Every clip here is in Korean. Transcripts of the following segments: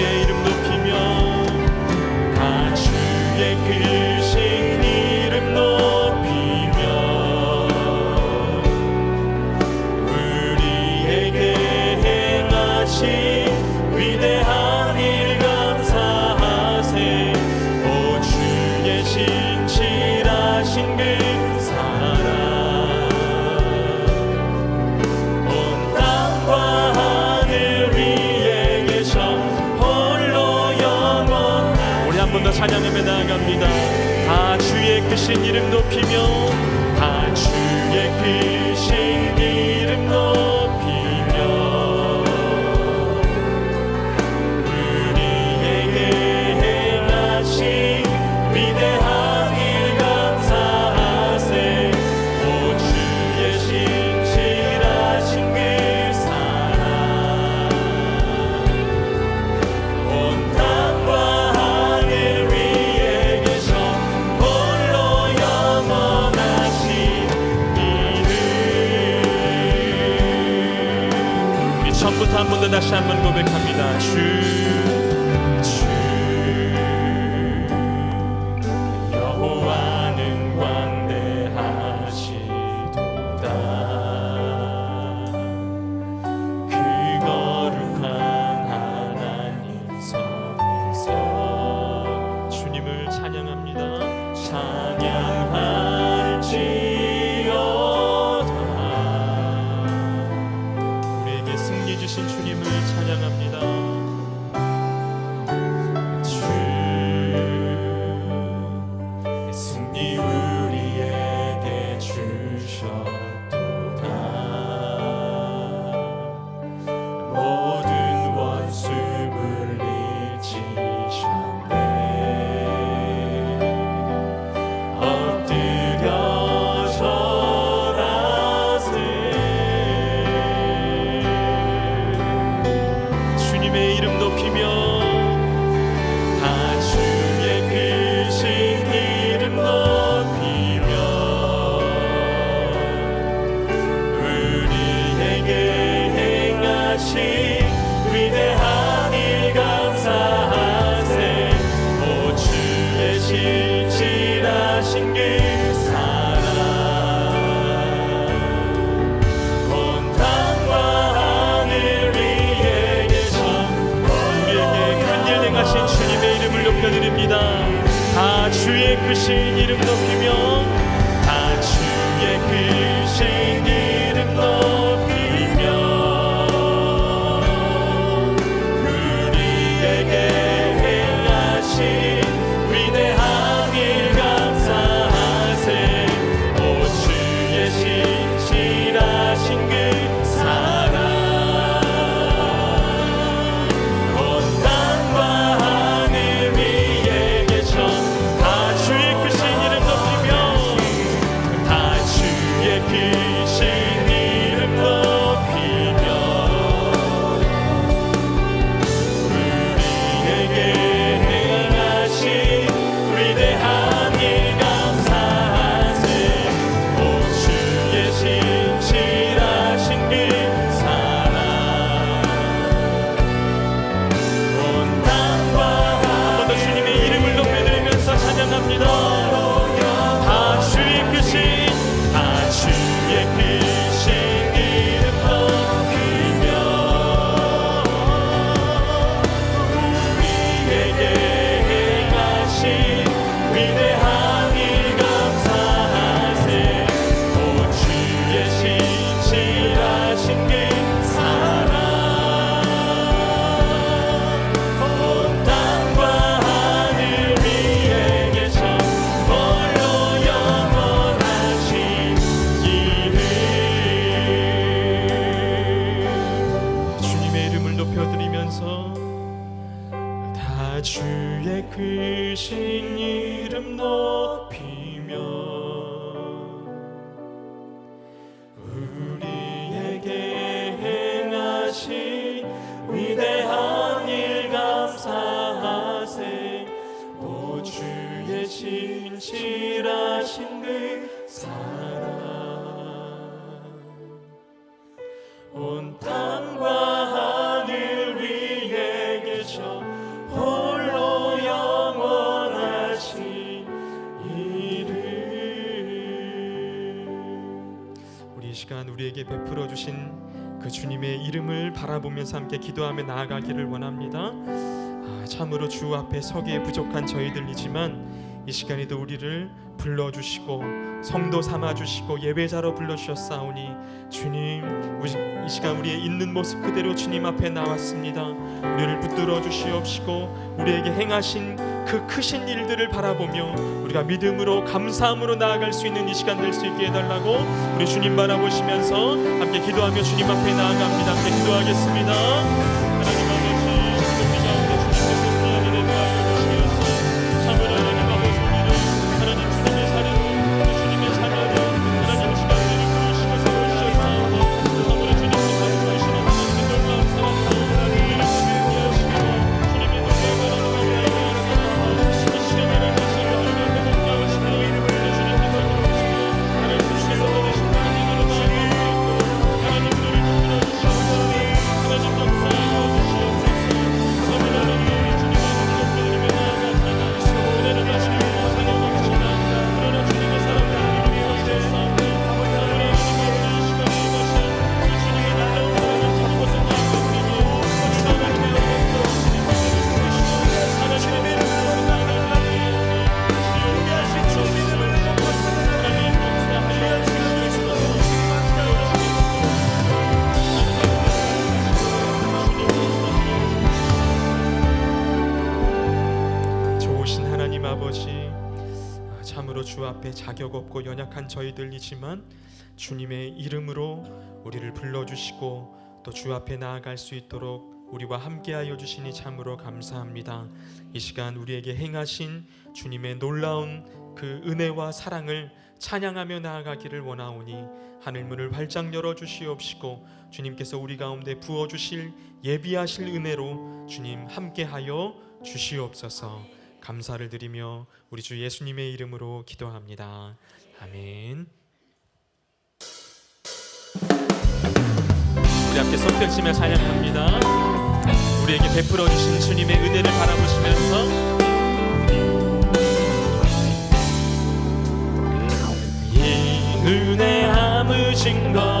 다주 드리면서 다 주의 크신 이름 높이며 우리에게 행하신 위대한 일 감사하세. 오 주의 진실하신 그 사랑 우리에게 베풀어 주신 그 주님의 이름을 바라보면서 함께 기도하며 나아가기를 원합니다. 아, 참으로 주 앞에 서기에 부족한 저희들이지만 이 시간에도 우리를 불러주시고 성도 삼아주시고 예배자로 불러주셨사오니 주님 이 시간 우리의 있는 모습 그대로 주님 앞에 나왔습니다 우리를 붙들어 주시옵시고 우리에게 행하신 그 크신 일들을 바라보며 우리가 믿음으로 감사함으로 나아갈 수 있는 이 시간 될 수 있게 해달라고 우리 주님 바라보시면서 함께 기도하며 주님 앞에 나아갑니다. 함께 기도하겠습니다 연약한 저희들이지만 주님의 이름으로 우리를 불러주시고 또 주 앞에 나아갈 수 있도록 우리와 함께하여 주시니 참으로 감사합니다. 이 시간 우리에게 행하신 주님의 놀라운 그 은혜와 사랑을 찬양하며 나아가기를 원하오니 하늘 문을 활짝 열어 주시옵시고 주님께서 우리 가운데 부어 주실 예비하실 은혜로 주님 함께하여 주시옵소서. 감사를 드리며 우리 주 예수님의 이름으로 기도합니다. 아멘. 우리 함께 손 들치며 찬양합니다. 우리에게 베풀어 주신 주님의 은혜를 바라보시면서 이 은혜 아무 증거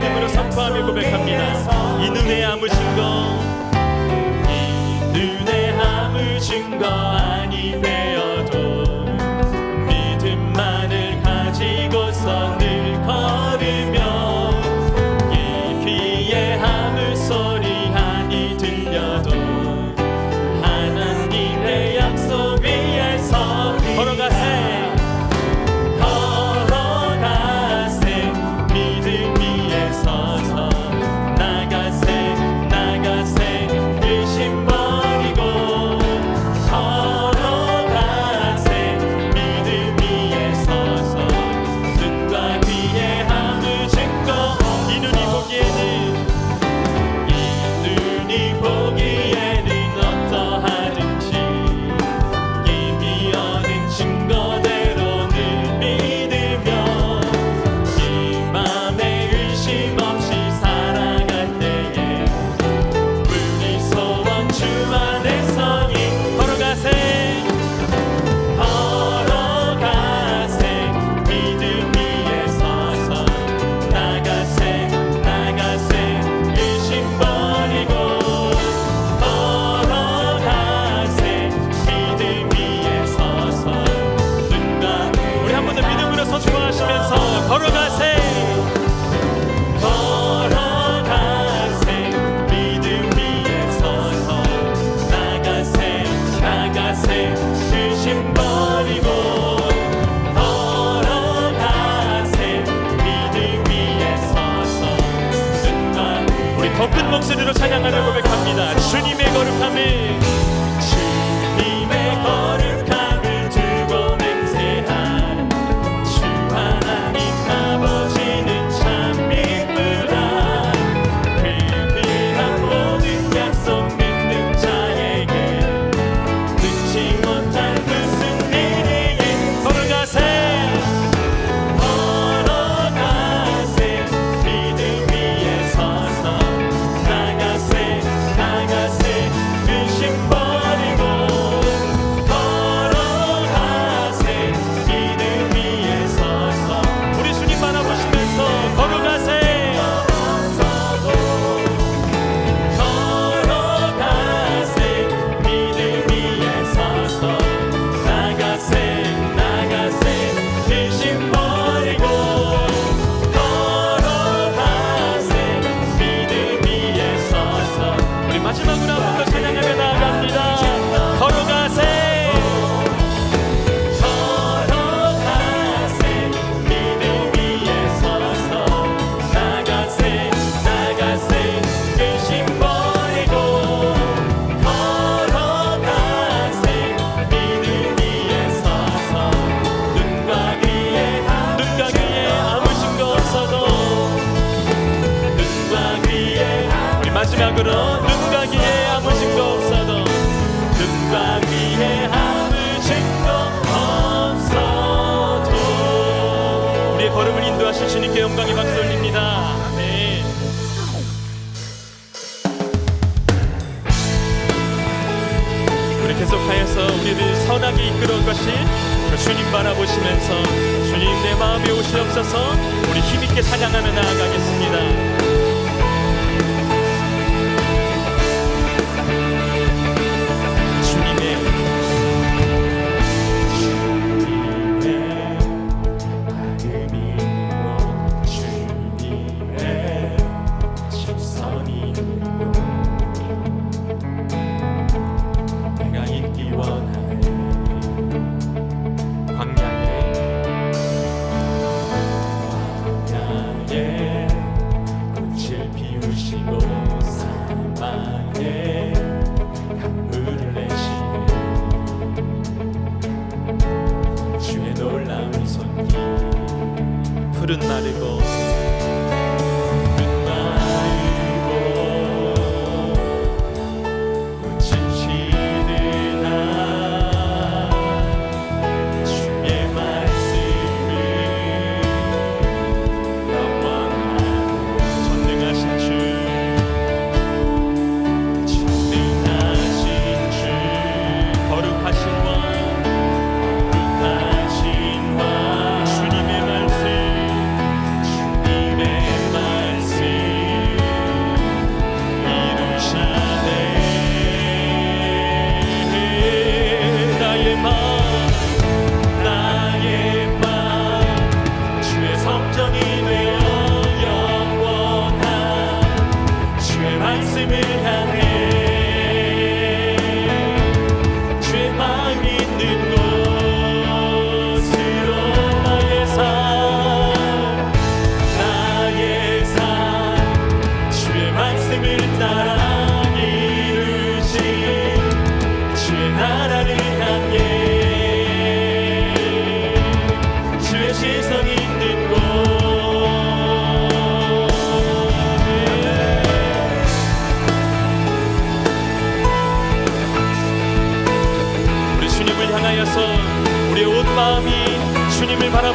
믿음으로 선포하며 고백합니다. 이 눈에 아무 증거 이 눈에 아무 증거 아니 되어도 믿음만을 가지고서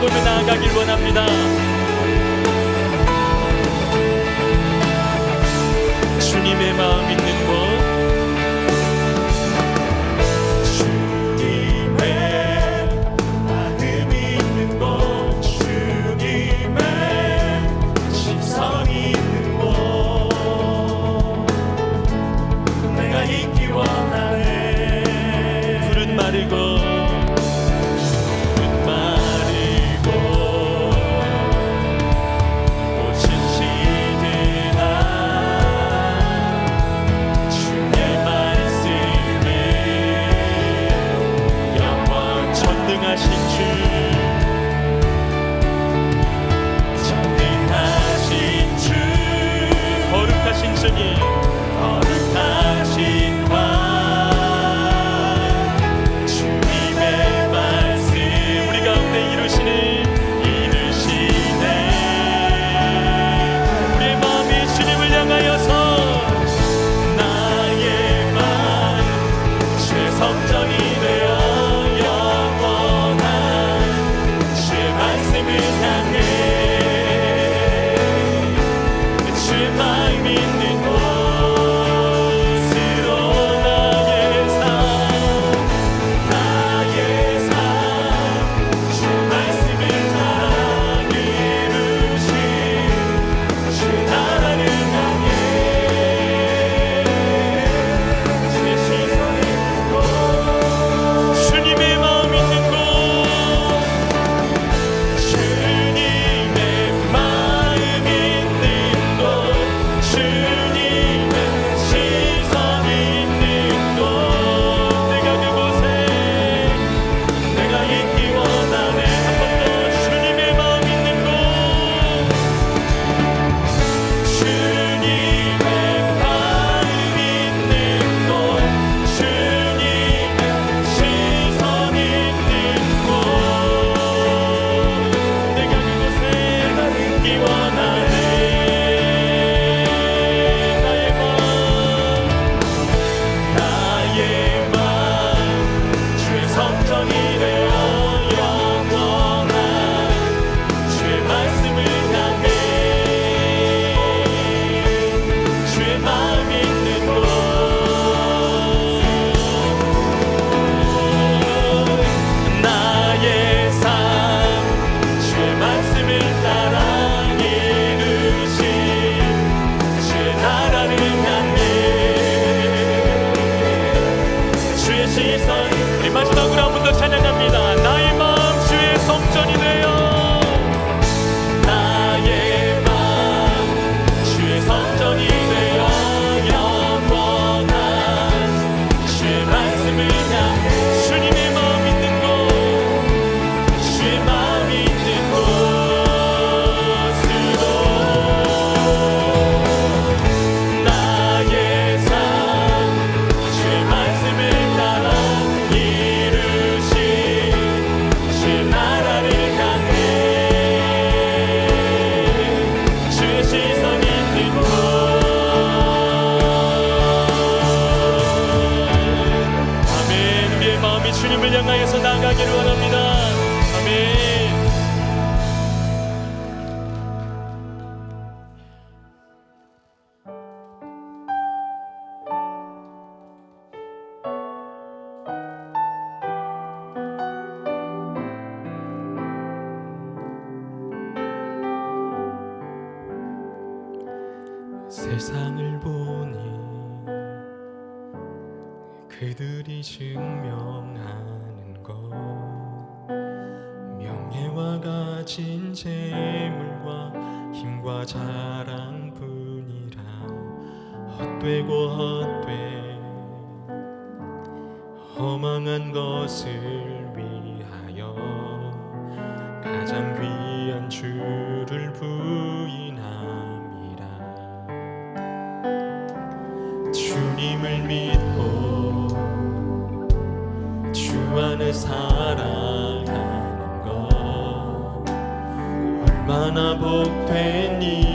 앞으로 나아가길 원합니다. 가진 재물과 힘과 자랑뿐이라. 헛되고 헛되 허망한 것을 위하여 가장 귀한 주를 부인함이라. 주님을 믿고 주 안에 살아 하나 복된 이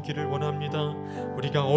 보기를 원합니다. 우리가